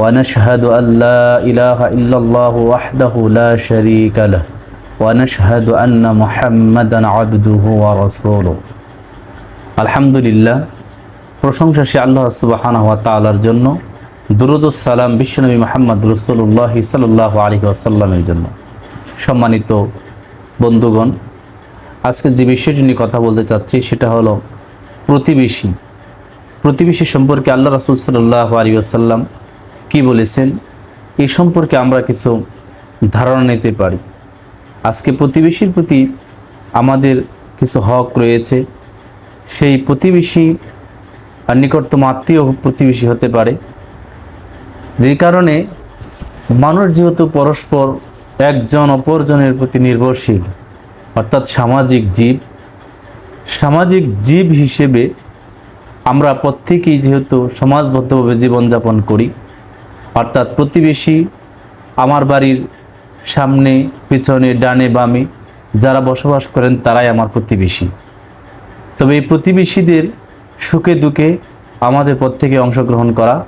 ونشهد أن لا إله إلا الله وحده لا شريك له, ونشهد أن محمدا عبده ورسوله. الحمد لله প্রশংসা সে আল্লাহ সুবাহানা ওয়া তাআলার জন্য, দুরুদ সালাম বিশ্বনবী মোহাম্মদ রসুল্লাহ সাল্লাহ আলহি আসাল্লামের জন্য। সম্মানিত বন্ধুগণ, আজকে যে বিষয়টি নিয়ে কথা বলতে চাচ্ছি সেটা হলো প্রতিবেশী। প্রতিবেশী সম্পর্কে আল্লাহ রাসুল সাল্লাহ আলী আসাল্লাম কি বলেছেন? এই সম্পর্কে আমরা কিছু ধারণা নিতে পারি। আজকে প্রতিবেশীর প্রতি আমাদের কিছু হক রয়েছে। সেই প্রতিবেশী নিকটতম আত্মীয় প্রতিবেশী হতে পারে। যে কারণে মানুষ যেহেতু পরস্পর একজন অপরজনের প্রতি নির্ভরশীল, অর্থাৎ সামাজিক জীব সামাজিক জীব হিসেবে আমরা প্রত্যেকেই যেহেতু সমাজবদ্ধভাবে জীবনযাপন করি অর্থাৎ প্রতিবেশী আমার বাড়ির সামনে, পিছনে, ডানে, বামে যারা বসবাস করেন তারাই আমার প্রতিবেশী। তবে এই প্রতিবেশীদের সুখে দুঃখে আমাদের প্রত্যেকে অংশগ্রহণ করা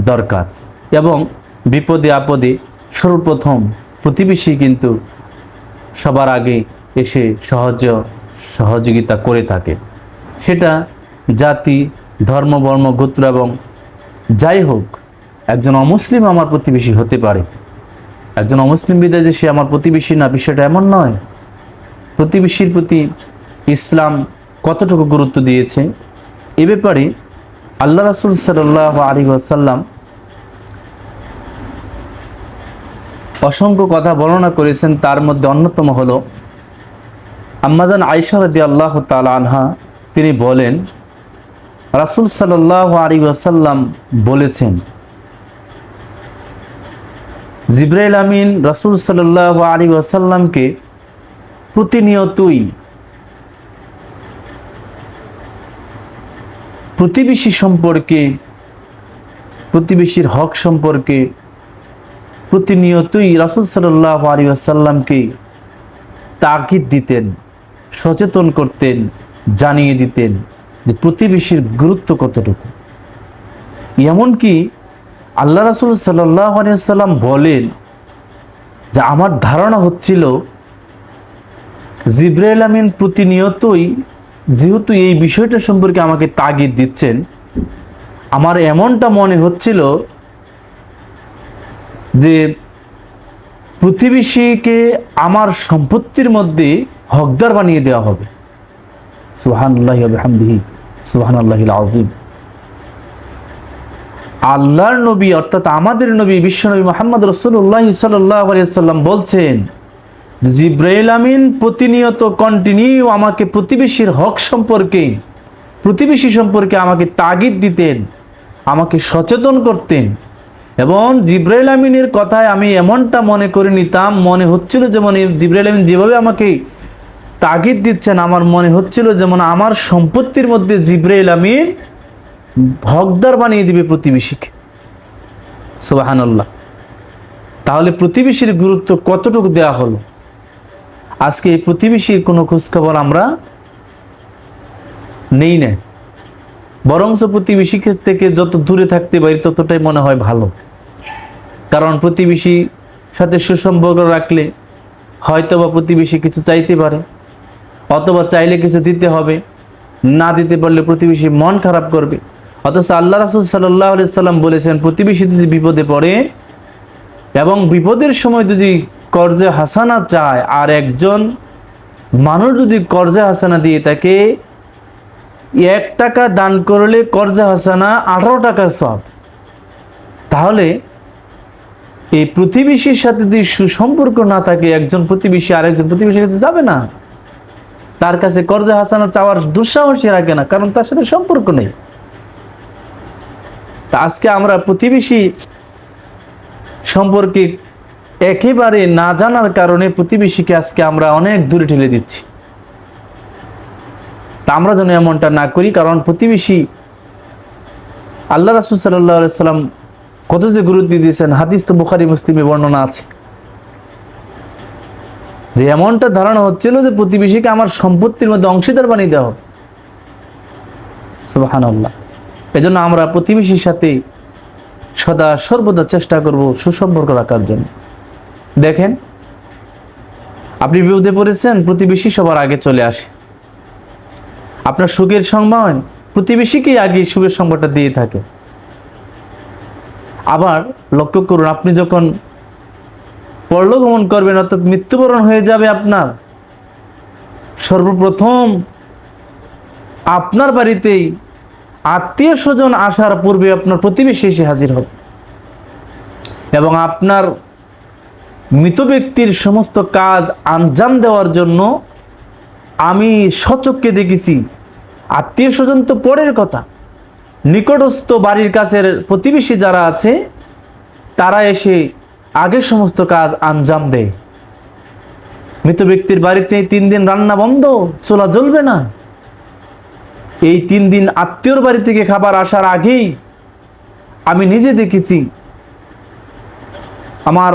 দরকার এবং বিপদে আপদে সর্বপ্রথম প্রতিবেশী কিন্তু সবার আগে এসে সহজ সহযোগিতা করে থাকে। সেটা জাতি, ধর্ম বর্ম গোত্র এবং যাই হোক একজন অমুসলিম আমার প্রতিবেশী হতে পারে। একজন অমুসলিম বিদায় যে সে আমার প্রতিবেশী না, বিষয়টা এমন নয়। প্রতিবেশীর প্রতি ইসলাম কতটুকু গুরুত্ব দিয়েছে? এ ব্যাপারে আল্লাহ রাসুল সাল্লাহ আলী আসাল্লাম অসংখ্য কথা বর্ণনা করেছেন। তার মধ্যে অন্যতম হল, আম্মাজান আয়সা রাজি আল্লাহ তালা আনহা, তিনি বলেন, রাসুল সাল্লাহ আলী আসাল্লাম বলেছেন জিব্রাইল আমিন রাসুল সাল্লাহ আলী ওয়াসাল্লামকে প্রতিনিয়তই প্রতিবেশী সম্পর্কে, প্রতিবেশীর হক সম্পর্কে প্রতিনিয়তই রাসুল সাল্লাহ আলী আসাল্লামকে তাকিদ দিতেন, সচেতন করতেন, জানিয়ে দিতেন যে প্রতিবেশীর গুরুত্ব কতটুকু। এমনকি আল্লাহ রাসুল সাল্লাহ সাল্লাম বলেন যে আমার ধারণা হচ্ছিল, জিব্রাইল আমিন প্রতিনিয়তই যেহেতু এই বিষয়টা সম্পর্কে আমাকে তাগিদ দিচ্ছেন, আমার এমনটা মনে হচ্ছিল যে প্রতিবেশীকে আমার সম্পত্তির মধ্যে হকদার বানিয়ে দেওয়া হবে। সুহান আল্লাহ হামদিহি সুহান আল্লাহ আজিম আল্লাহর নবী, অর্থাৎ আমাদের নবী বিশ্বনবী মোহাম্মদ রসুল্লাহ সাল্লাম বলছেন, জিব্রাইল আমিন প্রতিনিয়ত কন্টিনিউ আমাকে প্রতিবেশীর হক সম্পর্কে, প্রতিবেশী সম্পর্কে আমাকে তাগিদ দিতেন, আমাকে সচেতন করতেন এবং জিব্রাইল আমিনের কথায় আমি এমনটা মনে করে নিতাম মনে হচ্ছিল যেমন জিব্রাইল আমিন যেভাবে আমাকে তাগিদ দিচ্ছেন, আমার মনে হচ্ছিল যেমন আমার সম্পত্তির মধ্যে জিব্রাইল আমিন হকদার বানিয়ে দিবে প্রতিবেশীকে। সুবাহান্লাহ তাহলে প্রতিবেশীর গুরুত্ব কতটুকু দেওয়া হলো? আজকে এই প্রতিবেশীর কোনো খোঁজখবর আমরা নেই না বরঞ্চ প্রতিবেশী থেকে যত দূরে থাকতে পারি, ততটাই মনে হয় ভালো। কারণ প্রতিবেশী সাথে সুসম্পর্ক রাখলে হয়তো বা প্রতিবেশী কিছু চাইতে পারে, অথবা চাইলে কিছু দিতে হবে, না দিতে পারলে প্রতিবেশী মন খারাপ করবে। অথচ আল্লাহ রাসুল সাল্লাহ সাল্লাম বলেছেন, প্রতিবেশী যদি বিপদে পড়ে এবং বিপদের সময় যদি কর্জে হাসানা চায় আর একজন মানুষ যদি কর্জে হাসানা দিয়ে তাকে এক টাকা দান করলে কর্জে হাসানা আঠারো টাকার সব। তাহলে এই প্রতিবেশীর সাথে যদি সুসম্পর্ক না থাকে, একজন প্রতিবেশী আরেকজন প্রতিবেশীর কাছে যাবে না। তার কাছে কর্জে হাসানা চাওয়ার দুঃসাহসী রাখে না, কারণ তার সাথে সম্পর্ক নেই। তা আজকে আমরা প্রতিবেশী সম্পর্কে একেবারে না জানার কারণে প্রতিবেশীকে আজকে আমরা অনেক দূরে ঠেলে দিচ্ছি। তা আমরা যেন এমনটা না করি, কারণ প্রতিবেশী আল্লাহ রাসুল সাল্লাহ সাল্লাম কত যে গুরুত্ব দিয়েছেন, হাদিস তো বুখারি, মুসলিমে বর্ণনা আছে। যে এমনটা ধারণা হচ্ছিল যে প্রতিবেশীকে আমার সম্পত্তির মধ্যে অংশীদার বানিয়ে দেওয়া হবে আল্লাহ এজন্য আমরা প্রতিবেশীর সাথে সদা সর্বদা চেষ্টা করব সুসম্পর্ক রাখার জন্য। দেখেন, আপনি বিপদে পড়েছেন, প্রতিবেশী সবার আগে চলে আসে। আপনার সুখের সময় প্রতিবেশীকেই আগে সুখের সংবাদটা দিয়ে থাকে। আবার লক্ষ্য করুন, আপনি যখন পরলোগমন করবেন, অর্থাৎ মৃত্যুবরণ হয়ে যাবে আপনার। সর্বপ্রথম আপনার বাড়িতেই আত্মীয় স্বজন আসার পূর্বে আপনার প্রতিবেশী এসে হাজির হবে। এবং আপনার মৃত ব্যক্তির সমস্ত কাজ আঞ্জাম দেওয়ার জন্য আমি সচককে দেখেছি। আত্মীয় স্বজন তো পরের কথা। নিকটস্থ বাড়ির কাছের প্রতিবেশী যারা আছে, তারা এসে আগে সমস্ত কাজ আঞ্জাম দেয়। মৃত ব্যক্তির বাড়িতে তিন দিন রান্না বন্ধ, চোলা জ্বলবে না। এই তিন দিন আত্মীয়র বাড়ি থেকে খাবার আসার আগেই আমি নিজে দেখেছি, আমার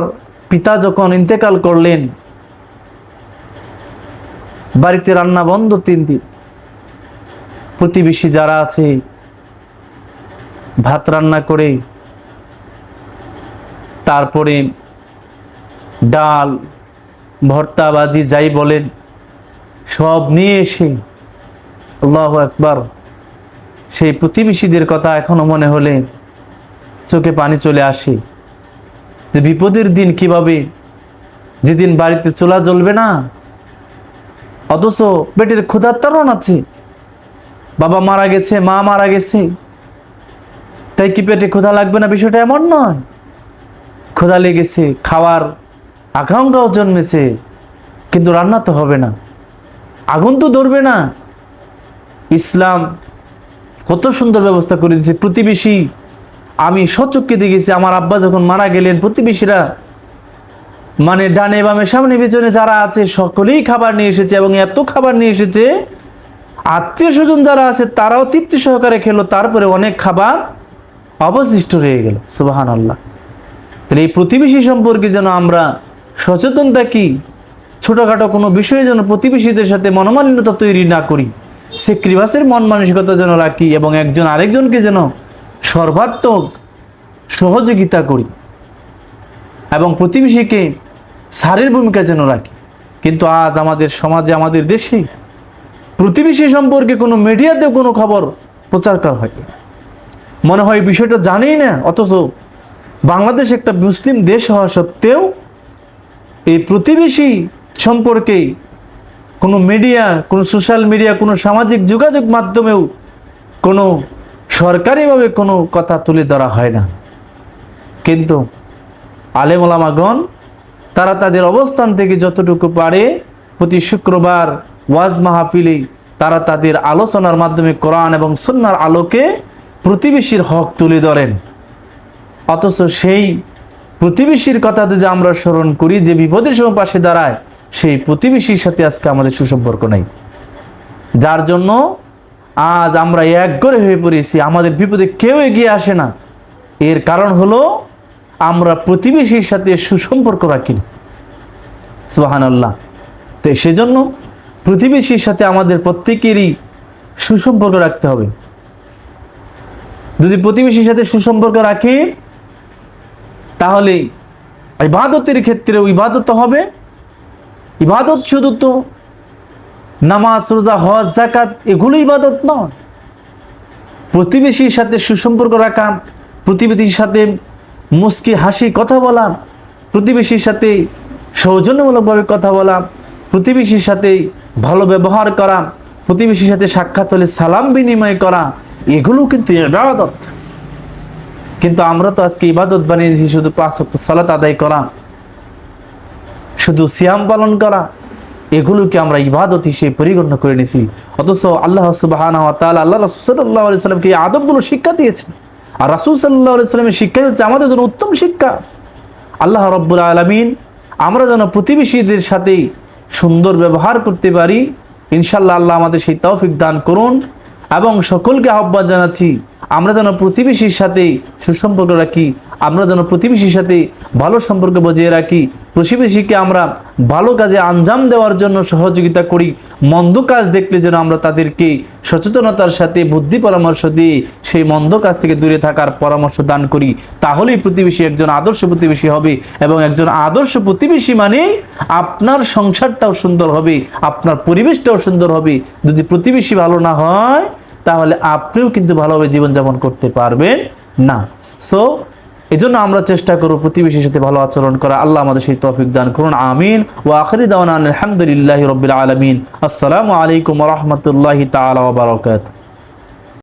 পিতা যখন ইন্তেকাল করলেন, বাড়িতে রান্না বন্ধ তিন দিন। প্রতিবেশী যারা আছে, ভাত রান্না করে, তারপরে ডাল, ভর্তা বাজি যাই বলেন, সব নিয়ে এসে আল্লাহ একবার সেই প্রতিবেশীদের কথা এখনও মনে হলে চোখে পানি চলে আসে। যে বিপদের দিন কীভাবে যেদিন বাড়িতে চোলা জ্বলবে না, অথচ পেটের ক্ষুধার তারণ আছে। বাবা মারা গেছে, মা মারা গেছে। তাই কি পেটে ক্ষুধা লাগবে না? বিষয়টা এমন নয়। ক্ষুধা লেগেছে, খাওয়ার আকাঙ্ক্ষাও জন্মেছে, কিন্তু রান্না তো হবে না। আগুন তো ধরবে না। ইসলাম কত সুন্দর ব্যবস্থা করে দিয়েছে প্রতিবেশী, আমি সচক্ষে দেখেছি, আমার আব্বা যখন মারা গেলেন, প্রতিবেশীরা মানে ডানে বামে, সামনে পিছনে যারা আছে, সকলেই খাবার নিয়ে এসেছে এবং এত খাবার নিয়ে এসেছে, আত্মীয় স্বজন যারা আছে, তারাও তৃপ্তি সহকারে খেলো, তারপরে অনেক খাবার অবশিষ্ট রয়ে গেল। সুবাহান আল্লাহ তাহলে এই প্রতিবেশী সম্পর্কে যেন আমরা সচেতন থাকি, ছোটোখাটো কোনো বিষয়ে যেন প্রতিবেশীদের সাথে মনোমালিন্যতা তৈরি না করি। সেক্রিবাসের মন মানসিকতা যেন রাখি এবং একজন আরেকজনকে যেন সর্বাত্মক সহযোগিতা করি এবং প্রতিবেশীকে সারের ভূমিকা যেন রাখি। কিন্তু আজ আমাদের সমাজে, আমাদের দেশে প্রতিবেশী সম্পর্কে কোনো মিডিয়াতেও কোনো খবর প্রচার করা হয় মনে হয় বিষয়টা জানেই না, অথচ বাংলাদেশ একটা মুসলিম দেশ হওয়া সত্ত্বেও এই প্রতিবেশী সম্পর্কে কোনো মিডিয়া কোনো সোশ্যাল মিডিয়া কোনো সামাজিক যোগাযোগ মাধ্যমেও কোনো সরকারিভাবে কোনো কথা তুলে ধরা হয় না। কিন্তু আলেমলামাগণ তারা তাদের অবস্থান থেকে যতটুকু পারে প্রতি শুক্রবার ওয়াজ মাহফিলে তারা তাদের আলোচনার মাধ্যমে কোরআন এবং সন্ন্যার আলোকে প্রতিবেশীর হক তুলে ধরেন। অথচ সেই প্রতিবেশীর কথা যদি আমরা স্মরণ করি, যে বিপদের সময় পাশে দাঁড়ায় সেই প্রতিবেশীর সাথে আজকে আমাদের সুসম্পর্ক নাই। যার জন্য আজ আমরা একগরে হয়ে পড়েছি, আমাদের বিপদে কেউ এগিয়ে আসে না। এর কারণ হলো আমরা প্রতিবেশীর সাথে সুসম্পর্ক রাখি সুহান আল্লাহ তো সেজন্য প্রতিবেশীর সাথে আমাদের প্রত্যেকেরই সুসম্পর্ক রাখতে হবে। যদি প্রতিবেশীর সাথে সুসম্পর্ক রাখি, তাহলে ইবাদতের ক্ষেত্রেও ইবাদত হবে। ইবাদত শুধু তো নামাজ, রোজা, হজ জাকাত এগুলো ইবাদত নয়। প্রতিবেশীর সাথে সুসম্পর্ক রাখা, প্রতিবেশীর সাথে মুস্কি হাসি কথা বলা, প্রতিবেশীর সাথে সৌজন্যমূলকভাবে কথা বলা, প্রতিবেশীর সাথে ভালো ব্যবহার করা, প্রতিবেশীর সাথে সাক্ষাৎ হলে সালাম বিনিময় করা, এগুলো কিন্তু ইবাদত। কিন্তু আমরা তো আজকে ইবাদত বানিয়েছি শুধু পাঁচ সালাত আদায় করা। শুধু সিয়াম পালন করা, এগুলোকে আমরা ইবাদত হিসেবে পরিগণ্য করে নিছি অথচ আল্লাহ তাআলা, আল্লাহ রাসূল সাল্লাল্লাহু আলাইহি সাল্লামকে এই আদবগুলো শিক্ষা দিয়েছেন। আর রাসূল আলাইহি সাল্লামের শিক্ষাই হচ্ছে আমাদের জন্য উত্তম শিক্ষা। আল্লাহ রব্বুল আলমিন, আমরা যেন প্রতিবেশীদের সাথে সুন্দর ব্যবহার করতে পারি ইনশাল্লাহ আল্লাহ আমাদের সেই তৌফিক দান করুন এবং সকলকে আহ্বান জানাচ্ছি, আমরা যেন প্রতিবেশীর সাথে সুসম্পর্ক রাখি। আমরা যেন প্রতিবেশীর সাথে ভালো সম্পর্ক বজিয়ে রাখি। প্রতিবেশীকে আমরা ভালো কাজে আঞ্জাম দেওয়ার জন্য সহযোগিতা করি। মন্দ কাজ দেখলে যেন আমরা তাদেরকে সচেতনতার সাথে, বুদ্ধি পরামর্শ দিয়ে সেই মন্দ কাজ থেকে দূরে থাকার পরামর্শ দান করি। তাহলেই প্রতিবেশী একজন আদর্শ প্রতিবেশী হবে এবং একজন আদর্শ প্রতিবেশী মানে আপনার সংসারটাও সুন্দর হবে, আপনার পরিবেশটাও সুন্দর হবে। যদি প্রতিবেশী ভালো না হয়, তাহলে আপনিও কিন্তু ভালোভাবে জীবনযাপন করতে পারবেন না। সো এজন্য আমরা চেষ্টা করব প্রতিবেশীর সাথে ভালো আচরণ করা। আল্লাহ আমাদের সেই তৌফিক দান করুন, আমিন। ও আখরি দাওয়ান আলহামদুলিল্লাহ রবিল আলমিন। আসসালামু আলাইকুম রহমতুল্লাহ তালা বারকাত